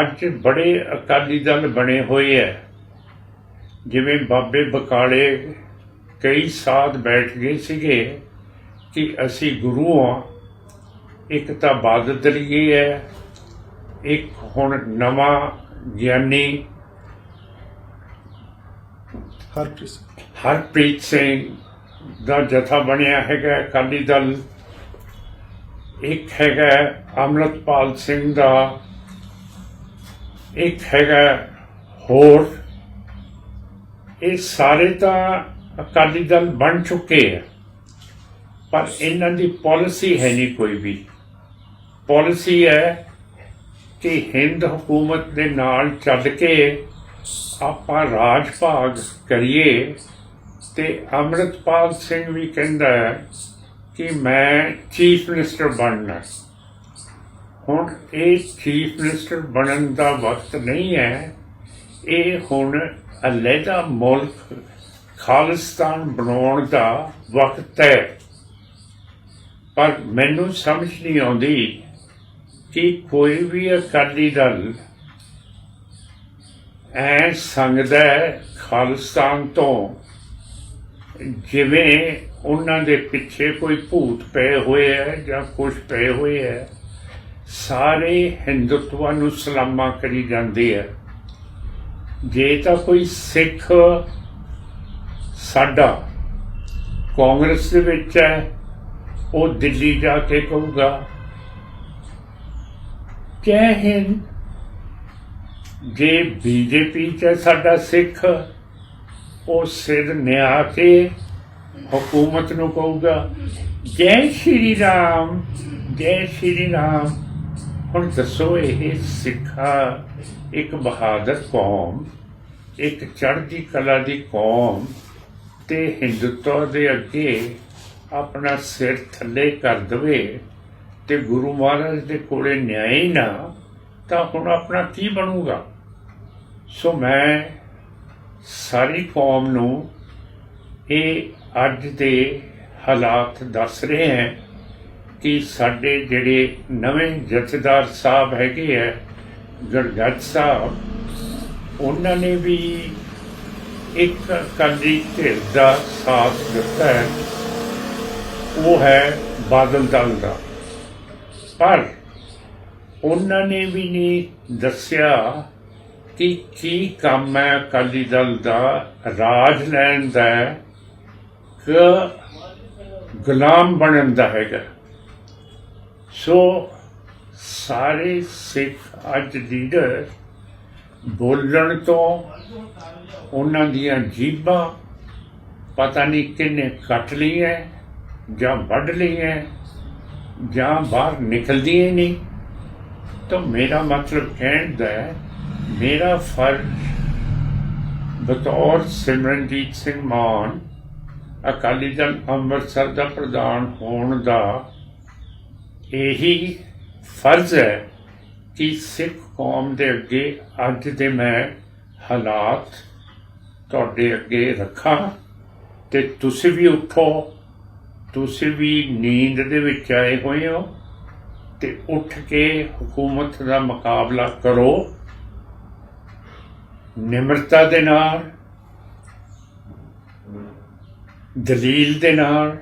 ਅੱਜ ਬੜੇ ਅਕਾਲੀ ਦਲ ਬਣੇ ਹੋਏ ਐ। ਜਿਵੇਂ ਬਾਬੇ ਬਕਾਲੇ ਕਈ ਸਾਧ ਬੈਠ ਗਏ ਸੀਗੇ ਕਿ ਅਸੀਂ ਗੁਰੂ ਆ ਇੱਕ ਤਾਂ ਬਾਦਲ ਦਲੀਏ ਹੈ ਇੱਕ ਹੁਣ ਨਵਾਂ ਗਿਆਨੀ ਹਰਪ੍ਰੀਤ ਹਰਪ੍ਰੀਤ ਸਿੰਘ ਦਾ ਜਥਾ ਬਣਿਆ ਹੈਗਾ ਅਕਾਲੀ ਦਲ। ਇੱਕ ਹੈਗਾ ਅਮਰਤਪਾਲ ਸਿੰਘ ਦਾ ਇੱਕ ਹੈਗਾ ਹੋਰ। ਇਹ ਸਾਰੇ ਤਾਂ ਅਕਾਲੀ ਦਲ ਬਣ ਚੁੱਕੇ ਆ, ਪਰ ਇਹਨਾਂ ਦੀ ਪਾਲਿਸੀ ਹੈ ਨਹੀਂ ਕੋਈ ਵੀ। ਪਾਲਿਸੀ ਹੈ ਕਿ ਹਿੰਦ ਹਕੂਮਤ ਦੇ ਨਾਲ ਚੱਲ ਕੇ ਆਪਾਂ ਰਾਜ ਭਾਗ ਕਰੀਏ ਤੇ ਅੰਮ੍ਰਿਤਪਾਲ ਸਿੰਘ ਵੀ ਕਹਿੰਦਾ ਹੈ ਕਿ ਮੈਂ ਚੀਫ ਮਿਨਿਸਟਰ ਬਣਨਾ ਹੁਣ ਇਹ ਚੀਫ ਮਿਨਿਸਟਰ ਬਣਨ ਦਾ ਵਕਤ ਨਹੀਂ ਹੈ। ਇਹ ਹੁਣ ਅਲੱਗਾ ਮੁਲਕ ਖਾਲਿਸਤਾਨ ਬਣਾਉਣ ਦਾ ਵਕਤ ਹੈ। ਪਰ ਮੈਨੂੰ ਸਮਝ ਨਹੀਂ ਆਉਂਦੀ ਕਿ ਕੋਈ ਵੀ ਅਕਾਲੀ ਦਲ ਐ ਸੰਗਦਾ ਖਾਲਿਸਤਾਨ ਤੋਂ, ਜਿਵੇਂ ਉਹਨਾਂ ਦੇ ਪਿੱਛੇ ਕੋਈ ਭੂਤ ਪਏ ਹੋਏ ਹੈ ਜਾਂ ਕੁਝ ਪਏ ਹੋਏ ਹੈ। ਸਾਰੇ ਹਿੰਦੂਤਵਾ ਨੂੰ ਸਲਾਮਾਂ ਕਰੀ ਜਾਂਦੇ ਹੈ ਜੇ ਤਾਂ ਕੋਈ ਸਿੱਖ ਸਾਡਾ ਕਾਂਗਰਸ ਦੇ ਵਿੱਚ ਹੈ, ਉਹ ਦਿੱਲੀ ਜਾ ਕੇ ਕਹੂਗਾ ਜੈ ਹਿੰਦ, ਜੇ ਬੀਜੇਪੀ ਚ ਹੈ ਸਾਡਾ ਸਿੱਖ, ਉਹ ਸਿਰ ਨਿਆ ਕੇ ਹਕੂਮਤ ਨੂੰ ਕਹੂਗਾ, ਜੈ ਸ਼੍ਰੀ ਰਾਮ, ਜੈ ਸ਼੍ਰੀ ਰਾਮ। ਹੁਣ ਦੱਸੋ ਇਹ ਸਿੱਖਾ ਇੱਕ ਬਹਾਦਰ ਕੌਮ, ਇੱਕ ਚੜ੍ਹਦੀ ਕਲਾ ਦੀ ਕੌਮ ਤੇ ਹਿੰਦੂਤਵ ਦੇ ਅੱਗੇ ਆਪਣਾ ਸਿਰ ਥੱਲੇ ਕਰ ਦਵੇ ਤੇ ਗੁਰੂ ਮਹਾਰਾਜ ਦੇ ਕੋਲੇ ਨਿਆਂ ਹੀ ਨਾ, ਤਾਂ ਹੁਣ ਆਪਣਾ ਕੀ ਬਣੂਗਾ? ਸੋ ਮੈਂ ਸਾਰੀ ਕੌਮ ਨੂੰ ਇਹ ਅੱਜ ਦੇ ਹਾਲਾਤ ਦੱਸ ਰਹੇ ਹਾਂ। ਕਿ ਸਾਡੇ ਜਿਹੜੇ ਨਵੇਂ ਜਥੇਦਾਰ ਸਾਹਿਬ ਹੈਗੇ ਹੈ ਗੜਗੜ ਸਾਹਿਬ, ਉਹਨਾਂ ਨੇ ਵੀ ਇੱਕ ਅਕਾਲੀ ਧਿਰ ਦਾ ਸਾਥ ਦਿੱਤਾ ਹੈ। ਉਹ ਹੈ ਬਾਦਲ ਦਲ ਦਾ। ਪਰ ਉਹਨਾਂ ਨੇ ਵੀ ਨਹੀਂ ਦੱਸਿਆ ਕਿ ਕੀ ਕੰਮ ਹੈ ਅਕਾਲੀ ਦਲ ਦਾ, ਰਾਜ ਲੈਣ ਦਾ ਕਿ ਗੁਲਾਮ ਬਣਨ ਦਾ ਹੈਗਾ। ਸੋ ਸਾਰੇ ਸਿੱਖ ਅੱਜ ਲੀਡਰ ਬੋਲਣ ਤੋਂ ਉਹਨਾਂ ਦੀਆਂ ਜੀਬਾਂ ਪਤਾ ਨਹੀਂ ਕਿੰਨੇ ਕੱਟ ਲਈਆਂ ਜਾਂ ਵੱਢ ਲਈਆਂ ਜਾਂ ਬਾਹਰ ਨਿਕਲਦੀਆਂ ਹੀ ਨਹੀਂ। ਤਾਂ ਮੇਰਾ ਮਤਲਬ ਕਹਿਣ ਦਾ ਹੈ, ਮੇਰਾ ਫਰਜ਼ ਬਤੌਰ ਸਿਮਰਨਜੀਤ ਸਿੰਘ ਮਾਨ ਅਕਾਲੀ ਦਲ ਅੰਮ੍ਰਿਤਸਰ ਦਾ ਪ੍ਰਧਾਨ ਹੋਣ ਦਾ ਇਹੀ ਫਰਜ਼ ਹੈ ਕਿ ਸਿੱਖ ਕੌਮ ਦੇ ਅੱਗੇ ਅੱਜ ਦੇ ਮੈਂ ਹਾਲਾਤ ਤੁਹਾਡੇ ਅੱਗੇ ਰੱਖਾਂ ਤੇ ਤੁਸੀਂ ਵੀ ਉੱਠੋ, ਤੁਸੀਂ ਵੀ ਨੀਂਦ ਦੇ ਵਿੱਚ ਆਏ ਹੋਏ ਹੋ ਤੇ ਉੱਠ ਕੇ ਹਕੂਮਤ ਦਾ ਮੁਕਾਬਲਾ ਕਰੋ। ਨਿਮਰਤਾ ਦੇ ਨਾਲ, ਦਲੀਲ ਦੇ ਨਾਲ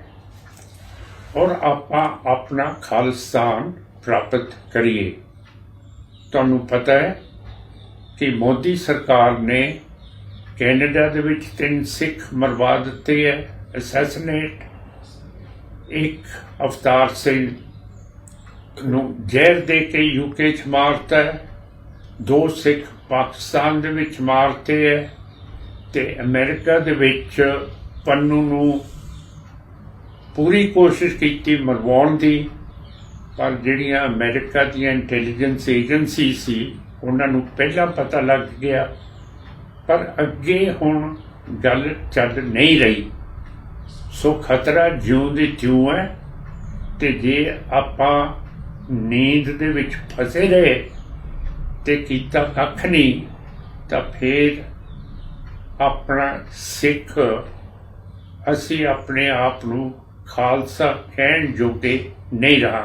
ਔਰ ਆਪਾਂ ਆਪਣਾ ਖਾਲਿਸਤਾਨ ਪ੍ਰਾਪਤ ਕਰੀਏ। ਤੁਹਾਨੂੰ ਪਤਾ ਹੈ ਕਿ ਮੋਦੀ ਸਰਕਾਰ ਨੇ ਕੈਨੇਡਾ ਦੇ ਵਿੱਚ ਤਿੰਨ ਸਿੱਖ ਮਰਵਾ ਦਿੱਤੇ ਹੈ, ਅਸੈਸੀਨੇਟ, ਇੱਕ ਅਵਤਾਰ ਸਿੰਘ ਨੂੰ ਜ਼ਹਿਰ ਦੇ ਕੇ ਯੂਕੇ ਚ ਮਾਰਤਾ ਦੋ ਸਿੱਖ ਪਾਕਿਸਤਾਨ ਦੇ ਵਿੱਚ ਮਾਰਤੇ ਹੈ ਤੇ ਅਮਰੀਕਾ ਦੇ ਵਿੱਚ ਪੰਨੂ ਨੂੰ ਪੂਰੀ ਕੋਸ਼ਿਸ਼ ਕੀਤੀ ਮਰਵਾਉਣ ਦੀ, ਪਰ ਜਿਹੜੀਆਂ ਅਮਰੀਕਾ ਦੀਆਂ ਇੰਟੈਲੀਜੈਂਸ ਏਜੰਸੀ ਸੀ, ਉਹਨਾਂ ਨੂੰ ਪਹਿਲਾਂ ਪਤਾ ਲੱਗ ਗਿਆ, ਪਰ ਅੱਗੇ ਹੁਣ ਗੱਲ ਚੱਲ ਨਹੀਂ ਰਹੀ। ਸੋ ਖਤਰਾ ਜਿਉਂ ਦੀ ਤਿਉਂ ਹੈ ਤੇ ਜੇ ਆਪਾਂ ਨੀਂਦ ਦੇ ਵਿੱਚ ਫਸੇ ਰਹੇ ਤੇ ਕੀਤਾ ਕੱਖ ਨਹੀਂ, ਤਾਂ ਫੇਰ ਆਪਣਾ ਸਿੱਖ ਅਸੀਂ ਆਪਣੇ ਆਪ ਨੂੰ ਖਾਲਸਾ ਕਹਿਣ ਜੋਗੇ ਨਹੀਂ ਰਹਾ।